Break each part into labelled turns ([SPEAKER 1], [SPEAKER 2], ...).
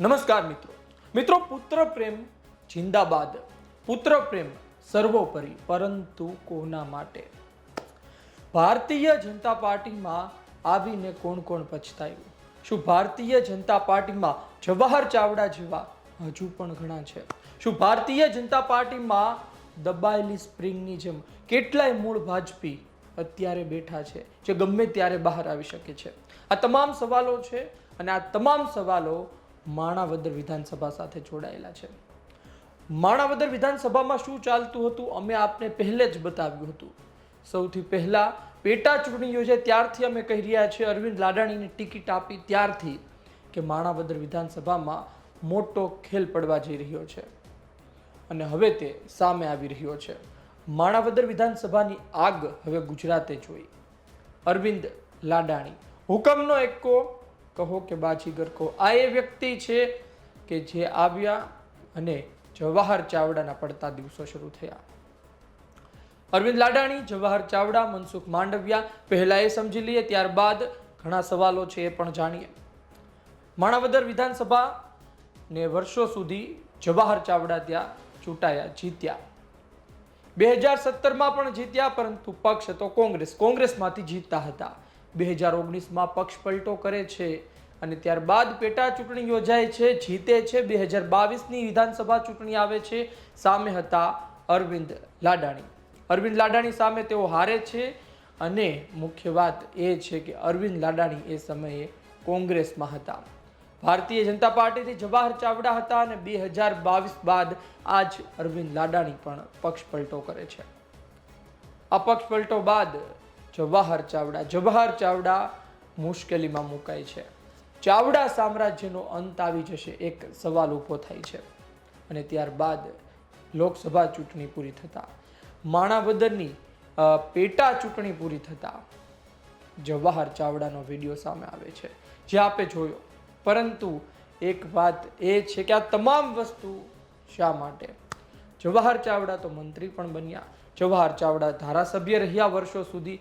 [SPEAKER 1] નમસ્કાર મિત્રો. મિત્રો, પુત્ર પ્રેમ જિંદાબાદ. પુત્ર પ્રેમ સર્વોપરી, પરંતુ કોના માટે? ભારતીય જનતા પાર્ટીમાં આવીને કોણ કોણ પછતાયું? શું ભારતીય જનતા પાર્ટીમાં જવાહર ચાવડા જેવા? હજુ પણ ઘણા છે. શું ભારતીય જનતા પાર્ટીમાં દબાયેલી સ્પ્રિંગની જેમ કેટલાય મૂળ ભાજપી અત્યારે બેઠા છે, જે ગમે ત્યારે બહાર આવી શકે છે? આ તમામ સવાલો છે અને આ તમામ સવાલો માણાવદર વિધાનસભા સાથે જોડાયેલા છે. માણાવદર વિધાનસભામાં શું ચાલતું હતું અમે આપને પહેલે જ બતાવ્યું હતું. સૌથી પહેલાં પેટા ચૂંટણી યોજાય ત્યારથી અમે કહી રહ્યા છીએ, અરવિંદ લાડાણીને ટિકિટ આપી ત્યારથી કે માણાવદર વિધાનસભામાં મોટો ખેલ પડવા જઈ રહ્યો છે. અને હવે તે સામે આવી રહ્યો છે. માણાવદર વિધાનસભાની આગ હવે ગુજરાતે જોઈ. અરવિંદ લાડાણી હુકમનો એકો કહો કે બાજીગર કહો આ એ વ્યક્તિ છે કે જે આવ્યા અને જવાહર ચાવડાના પડતા દિવસો શરૂ થયા. અરવિંદ લાડાણી, જવાહર ચાવડા, મનસુખ માંડવિયા પહેલા એ સમજી લઈએ, ત્યારબાદ ઘણા સવાલો છે એ પણ જાણીએ. માણાવદર વિધાનસભા ને વર્ષો સુધી જવાહર ચાવડા ત્યાં ચૂંટાયા, જીત્યા. બે હજાર સત્તરમાં પણ જીત્યા, પરંતુ પક્ષ હતો કોંગ્રેસ, કોંગ્રેસમાંથી જીતતા હતા. બે હજાર ઓગણીસમાં પક્ષ પલટો કરે છે અને ત્યારબાદ પેટા ચૂંટણી યોજાય છે, જીતે છે. બે હજાર બાવીસની વિધાનસભા ચૂંટણી આવે છે. સામે હતા અરવિંદ લાડાણી. અરવિંદ લાડાણી સામે તેઓ હારે છે અને મુખ્ય વાત એ છે કે અરવિંદ લાડાણી એ સમયે કોંગ્રેસમાં હતા. ભારતીય જનતા પાર્ટીથી જવાહર ચાવડા હતા અને બે હજાર બાવીસ બાદ આજ અરવિંદ લાડાણી પણ પક્ષ પલટો કરે છે. આ પક્ષ પલટો બાદ જવાહર ચાવડા. જવાહર ચાવડા મુશ્કેલીમાં મુકાય છે. ચાવડા સામ્રાજ્યનો અંત આવી જશે એક સવાલ ઊભો થાય છે. અને ત્યારબાદ લોકસભા ચૂંટણી પૂરી થતા. માણાવદરની પેટા ચૂંટણી પૂરી થતા જવાહર ચાવડાનો વીડિયો સામે આવે છે. જે આપે જોયો. પરંતુ એક વાત એ છે કે આ તમામ વસ્તુ શા માટે? જવાહર ચાવડા તો મંત્રી પણ બન્યા. જવાહર ચાવડા ધારાસભ્ય રહ્યા વર્ષો સુધી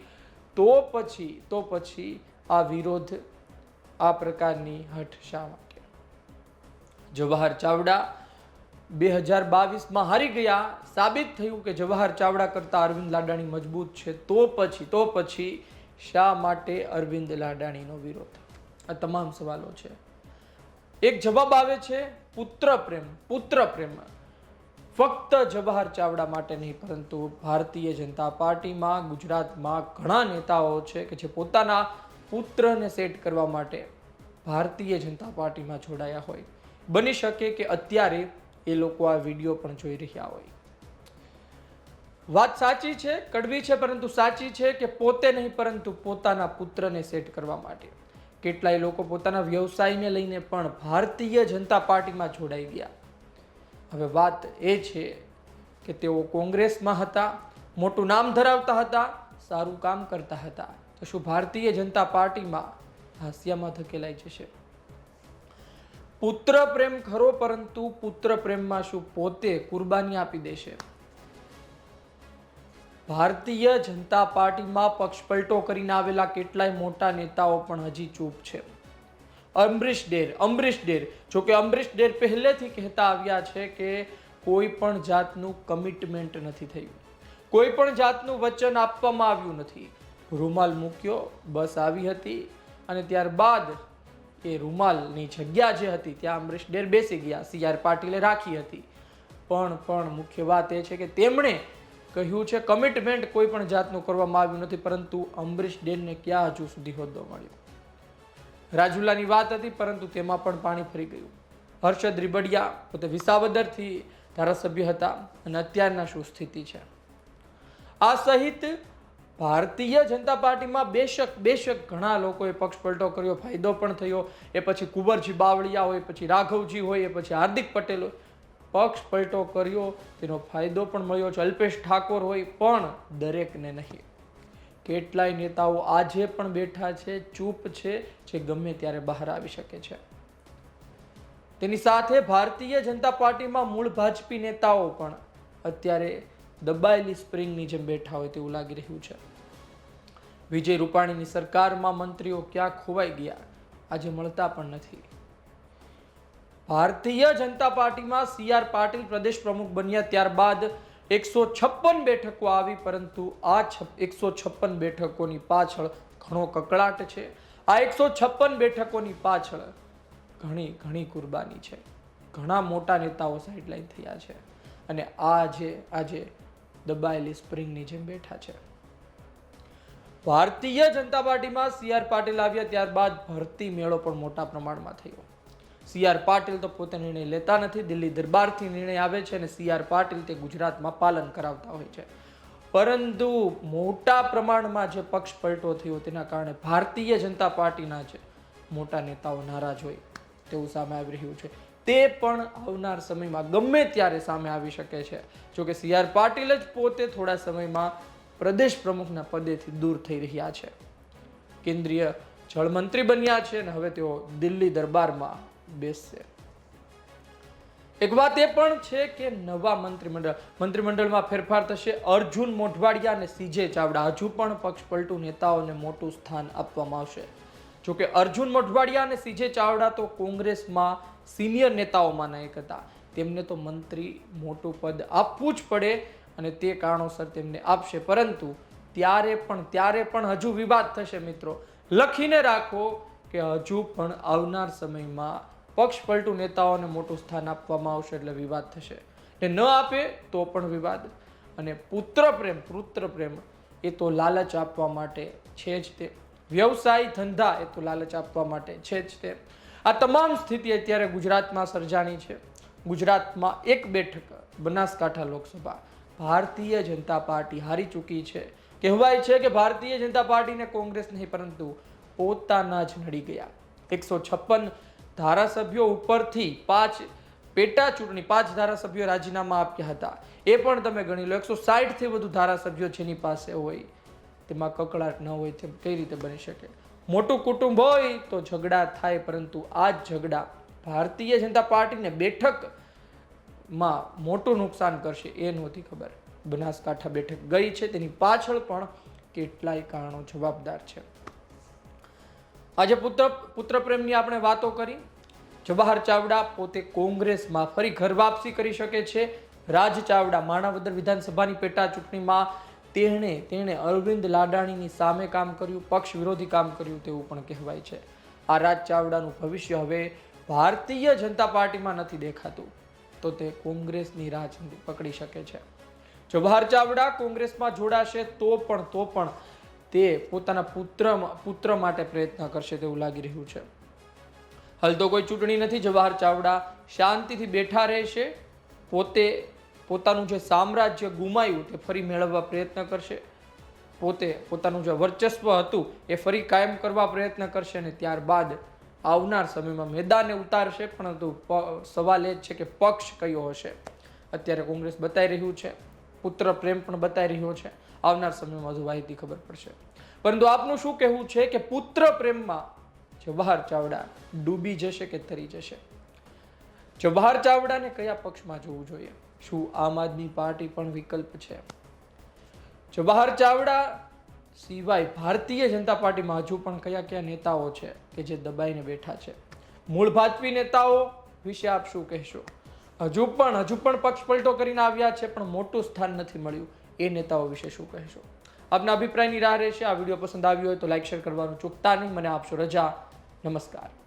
[SPEAKER 1] તો પછી તો પછી આ વિરોધ આ પ્રકારની હઠ શા માટે? જવાહર ચાવડા બે હજાર બાવીસમાં હારી ગયા. સાબિત થયું કે જવાહર ચાવડા કરતાં અરવિંદ લાડાણી મજબૂત છે. તો પછી તો પછી શા માટે અરવિંદ લાડાણીનો વિરોધ? આ તમામ સવાલો છે. એક જવાબ આવે છે પુત્ર પ્રેમ પુત્ર પ્રેમ. ફક્ત જવાહર ચાવડા માટે નહીં, પરંતુ ભારતીય જનતા પાર્ટીમાં, ગુજરાતમાં ઘણા નેતાઓ છે કે જે પોતાના પુત્રને સેટ કરવા માટે ભારતીય જનતા પાર્ટીમાં જોડાયા હોય. બની શકે કે અત્યારે એ લોકો આ વીડિયો પણ જોઈ રહ્યા હોય. વાત સાચી છે, કડવી છે, પરંતુ સાચી છે કે પોતે નહીં, પરંતુ પોતાના પુત્રને સેટ કરવા માટે. કેટલાય લોકો પોતાના વ્યવસાયને લઈને પણ ભારતીય જનતા પાર્ટીમાં જોડાઈ ગયા. હવે વાત એ છે કે તેઓ કોંગ્રેસમાં હતા, મોટું નામ ધરાવતા હતા, સારું કામ કરતા હતા. તો શું ભારતીય જનતા પાર્ટીમાં હાસ્યામાં ધકેલાઈ જશે? પુત્ર પ્રેમ ખરો, પરંતુ પુત્ર પ્રેમમાં શું પોતે કુરબાની આપી દેશે? ભારતીય જનતા પાર્ટીમાં પક્ષપલટો કરીને આવેલા કેટલાય મોટા નેતાઓ પણ હજી ચૂપ છે. અમરીશ ડેર અમરીશ ડેર. જોકે અમરીશ ડેર પહેલેથી કહેતા આવ્યા છે કે કોઈ પણ જાતનું કમિટમેન્ટ નથી થયું. કોઈ પણ જાતનું વચન આપવામાં આવ્યું નથી. રૂમાલ મૂક્યો, બસ આવી હતી અને ત્યારબાદ એ રૂમાલની જગ્યા જે હતી, ત્યાં અમરીશ ડેર બેસી ગયા, સી આર પાટીલે રાખી હતી. પણ પણ મુખ્ય વાત એ છે કે તેમણે કહ્યું છે કમિટમેન્ટ કોઈ પણ જાતનું કરવામાં આવ્યું નથી, પરંતુ અમરીશ ડેરને ક્યાં હજુ સુધી હોદ્દો મળ્યો? રાજુલાની વાત હતી, પરંતુ તેમાં પણ પાણી ફરી ગયું. હર્ષદ રીબડિયા પોતે વિસાવદરથી ધારાસભ્ય હતા અને અત્યારના શું સ્થિતિ છે? આ સહિત ભારતીય જનતા પાર્ટીમાં બેશક બેશક ઘણા લોકોએ પક્ષ પલટો કર્યો, ફાયદો પણ થયો. એ પછી કુંવરજી બાવળિયા હોય પછી રાઘવજી હોય, એ પછી હાર્દિક પટેલ હોય, પક્ષ પલટો કર્યો. તેનો ફાયદો પણ મળ્યો છે. અલ્પેશ ઠાકોર હોય, પણ દરેકને નહીં. કેટલાય નેતાઓ આજે પણ બેઠા છે, ચૂપ છે, જે ગમે ત્યારે બહાર આવી શકે છે. તેની સાથે ભારતીય જનતા પાર્ટીમાં મૂળ ભાજપી નેતાઓ પણ અત્યારે દબાયેલી સ્પ્રિંગની જેમ બેઠા હોય તેવું લાગી રહ્યું છે. વિજય રૂપાણીની સરકારમાં મંત્રીઓ ક્યાં ખોવાઈ ગયા? આજે મળતા પણ નથી. ભારતીય જનતા પાર્ટીમાં સી આર પાટીલ પ્રદેશ પ્રમુખ બન્યા ત્યારબાદ એકસો છપ્પન બેઠકો આવી, પરંતુ આ એકસો છપ્પન બેઠકોની પાછળ ઘણો કકળાટ છે. આ એકસો છપ્પન બેઠકોની પાછળ ઘણી ઘણી કુરબાની છે. ઘણા મોટા નેતાઓ સાઇડલાઇન થયા છે. અને આ જે આજે દબાયેલી સ્પ્રિંગની જેમ બેઠા છે. ભારતીય જનતા પાર્ટીમાં સી આર પાટીલ આવ્યા ત્યારબાદ ભરતી મેળો પણ મોટા પ્રમાણમાં થયો. સી આર પાટીલ તો પોતે નિર્ણય લેતા નથી. દિલ્હી દરબારથી નિર્ણય આવે છે અને સી આર પાટીલ તે ગુજરાતમાં પાલન કરાવતા હોય છે. પરંતુ મોટા પ્રમાણમાં જે પક્ષ પલટો થયો તેના કારણે ભારતીય જનતા પાર્ટીના જે મોટા નેતાઓ નારાજ હોય તેવું સામે આવી રહ્યું છે. તે પણ આવનાર સમયમાં ગમે ત્યારે સામે આવી શકે છે. જોકે સી આર પાટીલ જ પોતે થોડા સમયમાં પ્રદેશ પ્રમુખના પદેથી દૂર થઈ રહ્યા છે. કેન્દ્રીય જળમંત્રી બન્યા છે અને હવે તેઓ દિલ્હી દરબારમાં બેસશે. એક વાત એ પણ છે કે નવા મંત્રીમંડળ, મંત્રીમંડળમાં ફેરફાર થશે. અર્જુન મોઢવાડિયા અને સીજે ચાવડા હજુ પણ પક્ષપલટુ નેતાઓને મોટું સ્થાન આપવામાં આવશે. જોકે અર્જુન મોઢવાડિયા અને સીજે ચાવડા તો કોંગ્રેસમાં સિનિયર નેતાઓમાંના એક હતા. તેમને તો મંત્રી મોટું પદ આપવું જ પડે અને તે કારણોસર તેમને આપશે. પરંતુ ત્યારે પણ ત્યારે પણ હજુ વિવાદ થશે મિત્રો. લખીને રાખો કે હજુ પણ આવનાર સમયમાં પક્ષ પલટું નેતાઓને મોટું સ્થાન આપવામાં આવશે એટલે વિવાદ થશે. ને ન આપે તો પણ વિવાદ. અને પુત્ર પ્રેમ પુત્ર પ્રેમ એ તો લાલચ આપવા માટે છે જ તે. વ્યવસાય ધંધા એ તો લાલચ આપવા માટે છે જ તે. આ તમામ સ્થિતિ અત્યારે ગુજરાતમાં સર્જાણી છે. ગુજરાતમાં એક બેઠક, બનાસકાંઠા લોકસભા. ભારતીય જનતા પાર્ટી હારી ચૂકી છે. કહેવાય છે કે ભારતીય જનતા પાર્ટીને કોંગ્રેસ નહીં, પરંતુ પોતાના જ નડી ગયા. એકસો છપ્પન ધારાસભ્યો ઉપરથી પાંચ પેટા ચૂંટણી, પાંચ ધારાસભ્યો રાજીનામા આપ્યા હતા. એ પણ તમે ગણી લો, એકસો સાઠથી વધુ ધારાસભ્યો જેની પાસે હોય, તેમાં કકળાટ ન હોય, તેમ કઈ રીતે બની શકે? મોટું કુટુંબ હોય તો ઝઘડા થાય, પરંતુ આ જ ઝઘડા ભારતીય જનતા પાર્ટીને બેઠકમાં મોટું નુકસાન કરશે, એ નહોતી ખબર. બનાસકાંઠા બેઠક ગઈ છે, તેની પાછળ પણ કેટલાય કારણો જવાબદાર છે. આજે પુત્ર પુત્ર પ્રેમની આપણે વાતો કરી. જવાહર ચાવડા પોતે કોંગ્રેસમાં ફરી ઘર વાપસી કરી શકે છે. રાજ ચાવડા માણાવદર વિધાનસભાની પેટા ચૂંટણીમાં તેણે તેણે અરવિંદ લાડાણીની સામે કામ કર્યું, પક્ષ વિરોધી કામ કર્યું તેવું પણ કહેવાય છે. આ રાજ ચાવડાનું ભવિષ્ય હવે ભારતીય જનતા પાર્ટીમાં નથી દેખાતું. તો તે કોંગ્રેસની રાજનીતિ પકડી શકે છે. જવાહર ચાવડા કોંગ્રેસમાં જોડાશે તો પણ તો પણ તે પોતાના પુત્ર પુત્ર માટે પ્રયત્ન કરશે તેવું લાગી રહ્યું છે. હાલ તો કોઈ ચૂંટણી નથી, જવાહર ચાવડા શાંતિથી બેઠા રહેશે. પોતે, પોતાનું જે સામ્રાજ્ય ગુમાયું તે ફરી મેળવવા પ્રયત્ન કરશે. પોતે પોતાનું જે વર્ચસ્વ હતું એ ફરી કાયમ કરવા પ્રયત્ન કરશે અને ત્યારબાદ આવનાર સમયમાં મેદાને ઉતારશે. પરંતુ સવાલ એ જ છે કે પક્ષ કયો હશે? અત્યારે કોંગ્રેસ બતાવી રહ્યું છે. પુત્ર પ્રેમ પણ બતાવી રહ્યો છે. આવનાર સમયમાં વધુ માહિતી ખબર પડશે. પરંતુ આપનું શું કહેવું છે કે પુત્ર પ્રેમમાં જવાહર ચાવડા ડૂબી જશે કે તરી જશે? જવાહર ચાવડાને કયા પક્ષમાં જોવું જોઈએ? શું આમ આદમી પાર્ટી પણ વિકલ્પ છે? જવાહર ચાવડા સિવાય ભારતીય જનતા પાર્ટીમાં હજુ પણ કયા કયા નેતાઓ છે કે જે દબાઈને બેઠા છે? મૂળ ભાજપી નેતાઓ વિશે આપ શું કહેશો? હજુ પણ હજુ પણ પક્ષ પલટો કરીને આવ્યા છે, પણ મોટું સ્થાન નથી મળ્યું. એ નેતાઓ વિશે શું કહેશો? આપના અભિપ્રાયની રાહ રહેશે. આ વીડિયો પસંદ આવ્યો હોય તો લાઇક શેર કરવાનું ચૂકતા નહીં. મને આપશો રજા. નમસ્કાર.